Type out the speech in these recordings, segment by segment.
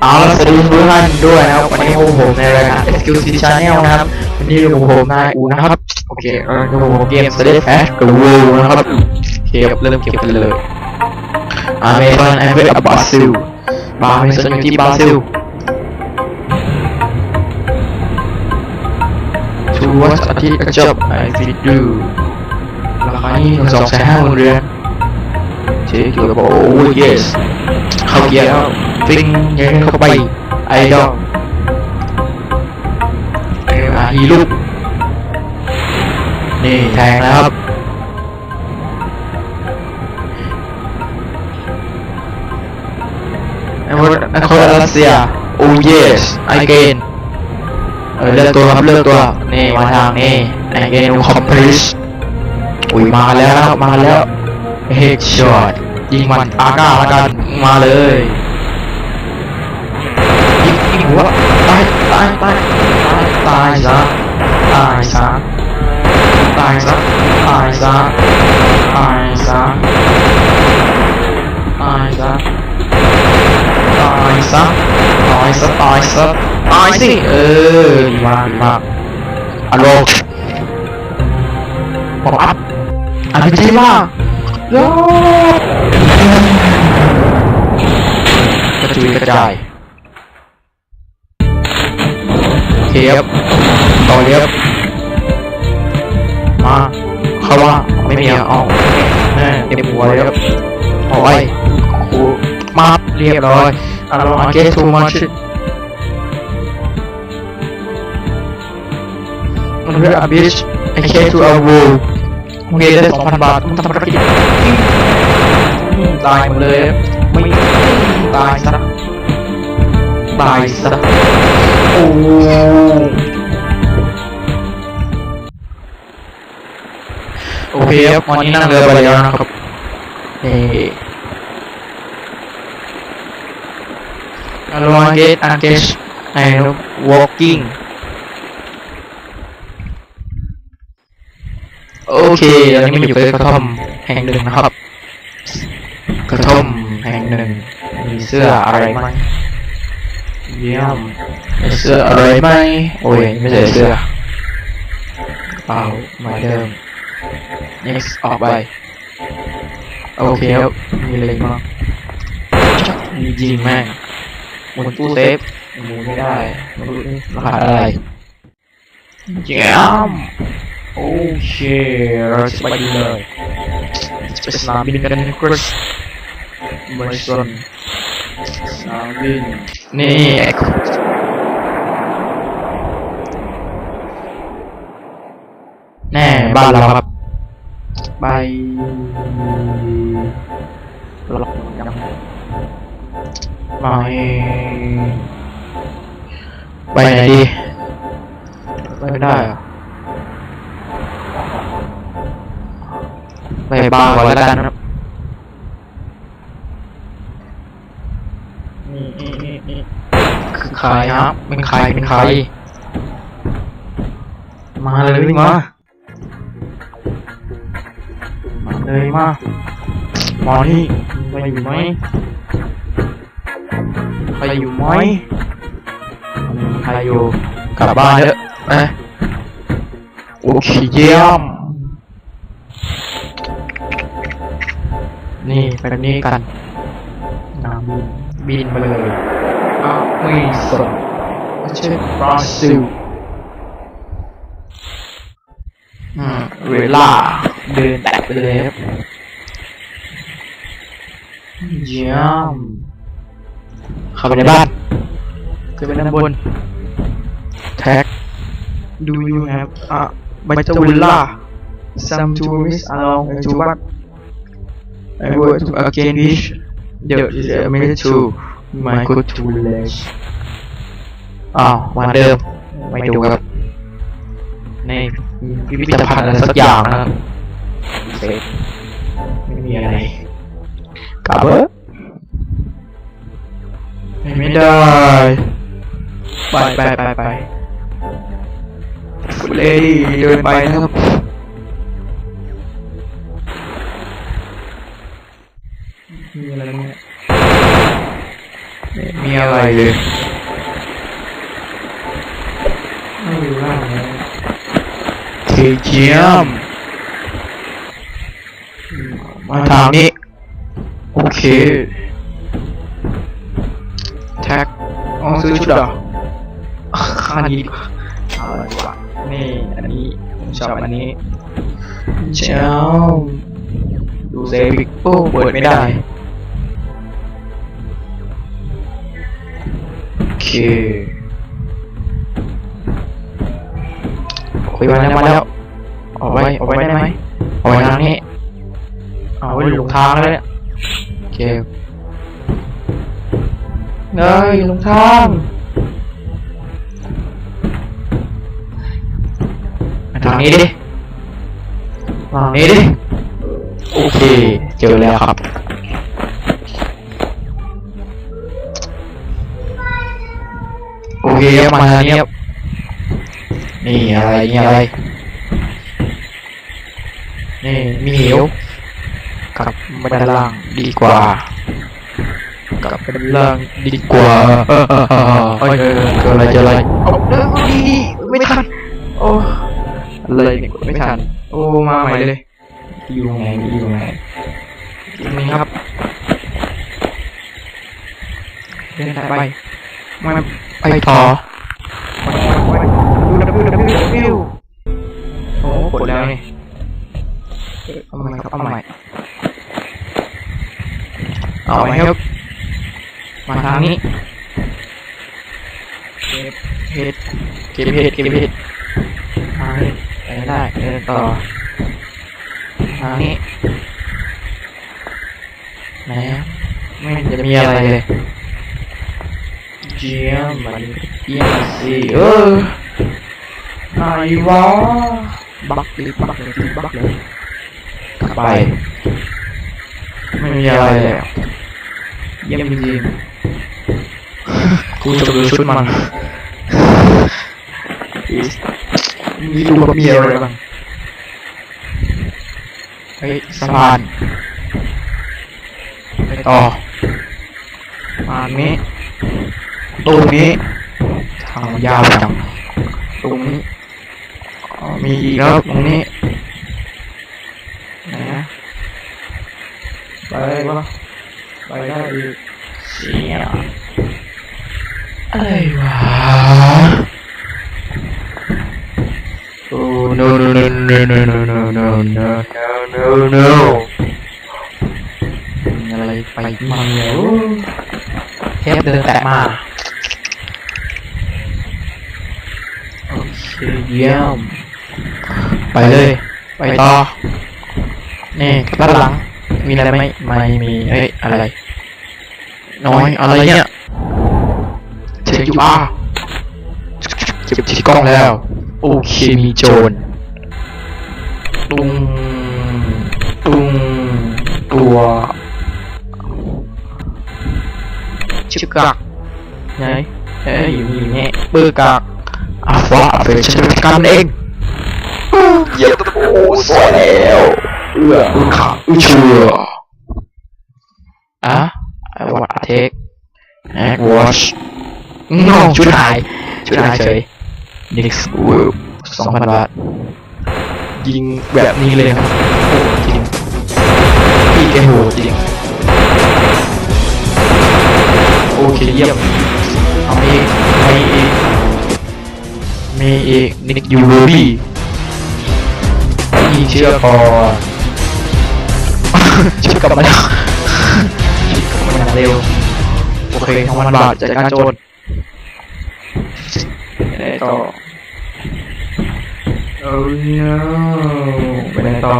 เอาละสวัสดีทุกท่านด้วยนะครับ วันนี้พบผมในรายการ SQC Channel นะครับ วันนี้อยู่กับผมนายอูนะครับ โอเคเอออยู่กับผมเกม s t a t Ash กับ World นะครับโอเคครับเริ่มเก็บกันเลยอาเมซอนแอนเวอร์บราซิลบาเมซอนอยู่ที่บราซิล To watch a t a job I will do ราคานี้สองแสนห้าหมื่นเหรียญเช็คอยู่กับโอ้ yes เข้าเกียร์แล้ว ฟิงยังเข้าไปไอดอลเอออาฮีลูกนี่แทงแล้วครับไอ้พวกนักโทษรัสเซียโอ้ yes I gain เออเลือกตัวครับเลือกตัวนี่มาทางนี่ไอเกนคอมพลีชอุ้ยมาแล้วมาแล้วเฮกช็อตยิงมันอาก้าละกันมาเลย ยิงยิงหัวตายตายตายตายตายซะตายซะตายซะตายซะตายซะตายซะตายซะตายซะตายซะตายสิเออดีมากดีมากอารมณ์บอกอัพอันเป็นที่ว่าโยกระจุยกระจาย เทียบต่อเทียบมาเข้าว่าไม่มีอะเอาแน่เต็มหัวเลยครับเอาไว้ครูมาเรียบร้อยอารมณ์เกทูมาชิมันเรียกอาบิชไอเคทูอาวูโอเคได้สองพันบาทมันทำภารกิจตายหมดเลยไม่ตายซะ bài sập okay മഞ്ഞാണ് പറയാനൊക്കെ Elongate and case and walking. Ok, là những mình tới cầu thông. Hàng đường hợp cầu thông hàng đường. Ngày xưa ở đây mai เสื้ออะไรไหมเยี่ยมมีเสื้ออะไรไหมโอ้ยไม่ใช่เสื้อกระเป๋าเหมือนเดิม next ออกไป โอเคครับ มีอะไรบ้างมียิงแม่งหมุนตู้เซฟหมุนไม่ได้ไม่รู้รหัสอะไรเยี่ยมโอเคเราจะไปดูเลยจะไปสนามบินกันคริสไม่สน สนามบิน นี่แน่บ้านเราครับไปเรายังไม่ไปไหนดีไปไม่ได้เหรอะไปบาร์ก่อนแล้วกันครับนี่นี่นี่นี่ คือใครครับ เป็นใครเป็นใคร มาเลยมา มาเลยมาหมอนี่ใครอยู่ไหมใครอยู่ไหมใครอยู่กลับบ้านเถอะไปโอเคเยี่ยม นี่ไปแบบนี้กันน้ำบินไปเลย อ้าวไม่สนไม่ใช่บราซิลอืมเวลาเดินแตะไปเลยครับเยี่ยมเข้าไปในบ้านขึ้นไปด้านบนแท็ก Do you have a better villa some tourists along the what I would again wish there is a minute to my good to village อ้าวเหมือนเดิมไม่ดูครับ ในพิพิธภัณฑ์อะไรสักอย่างนะครับเสร็จไม่มีอะไรกลับเถอะไม่ได้ ไปไปไปไปคุณเลดี้เดินไปนะครับมีอะไรเนี่ย มีอะไรเลยไม่รู้ว่าไงเทเจียมมาทางนี้ โอเค แท็กอ๋อซื้อชุดเหรอค่านี้ดีกว่าเอาอะไรดีกว่านี่อันนี้ผมชอบอันนี้เจ้าดูเซฟิกโอ้เปิดไม่ได้ คโอ้ยมาแล้วมาแล้วเอาไว้เอาไว้ได้ไหมเอาไว้ทางนี้เอาไว้หลงทางแล้วเนี่ยโอเคเฮ้ยหลงทางมาทางนี้ดิทางนี้ดิโอเคเจอแล้วครับ เคครับมาทางนี้ครับนี่อะไรนี่อะไร นี่มีเหวกลับมาด้านล่างดีกว่ากลับไปด้านล่างดีกว่าเออเออเออเออเออเจออะไรเจออะไรเอาเออดีดีไม่ทันโอ้อะไรเนี่ยกดไม่ทันโอ้มาใหม่เลยอยู่ไงอยู่ไงนี่ครับเดินไป ไม่ไปต่อวิวโอ้กดแล้วนี่เอาใหม่ครับเอาใหม่เอาใหม่ครับ มาทางนี้เก็บเห็ดเก็บเห็ดเก็บเห็ดทางนี้ไปได้เดินต่อทางนี้ไหนอะไม่เห็นจะมีอะไรเลย เจียมมันเยี่ยมสิเออไหนวะบักเลยบักเลยบักเลยกลับไป ไม่มีอะไรเลยเยี่ยมจริงๆกูจะดูชุดมันมีดูว่ามีอะไรบ้างเฮ้ยสะพานไปต่อมาอันนี้ ตรงนี้ทางยาวจังตรงนี้อ๋อมีอีกแล้วตรงนี้ไหนนะไปวะไปได้อีกเสียอะไรวะโอ้ no no no no no no no no no no no no มีอะไรไปมาแล้วเทปเดินแตะมา โอเคเยี่ยม ไปเลย ไปต่อ นี่ด้านหลัง มีอะไรไหมไม่มีเอ้ย อะไร น้อย อะไรเนี่ยเช็คยูอาร์เก็บที่กล้องแล้ว โอเคมีโจร ตุง ตุง ตัวชิบกักไหนเอ้ยอยู่นี่แน่เบอร์กัก อาฟ้าอาเฟฉันจะจัดการมันเองเหยียบตะโอ้สวยแล้วเอื้ออึ้งขาอึ้งเชื่ออะไอ้วัดอาเทคแอควอชงงชุดหายชุดหายเฉย Nix w o r l สองพันบาท ยิงแบบนี้เลยครับโหจริงพี่แกโหจริงโอเคเยี่ยมเอามีอีกมีอีก มีอีกนิกยูโรบี้ยิงเชือกก่อนเชือกกลับมาแล้วเชือกกลับมาอย่างเร็วโอเคทั้งวันบาทจัดการโจรไปไหนต่อ Oh no ไปไหนต่อ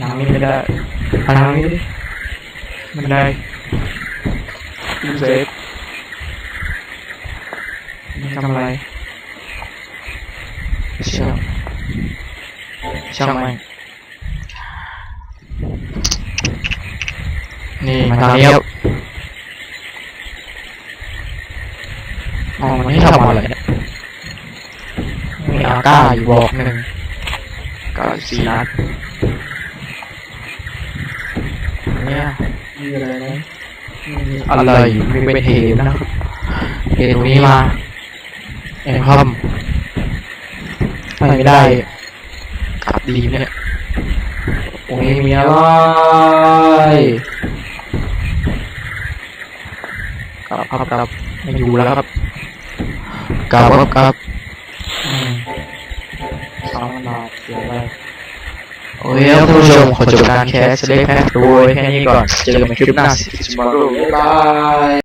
ทางนี้ไม่ได้ทางนี้ดิมันได้ดูเซฟมันทำอะไรช่าง ช่างมันนี่มาทางนี้ครับอ๋อมันไม่ทำอะไรเนี่ยมีอาก้าอยู่บอกหนึ่งก็สี่นัดเนี่ยมีอะไรไหมมีอะไรไม่เป็นเหตุนะครับเหตุตรงนี้มาไอ้พัมไปไม่ได้ กลับดีเนี่ยโอ้ยมีอะไรกลับครับกลับไม่อยู่แล้วครับกลับครับกลับอืมสองนาทีอะไรโอเคครับคุณผู้ชมขอจบการแคสเล็กแพ็คโดยแค่นี้ก่อน เจอกันใหม่คลิปหน้าสิบสมอร์บ๊ายบาย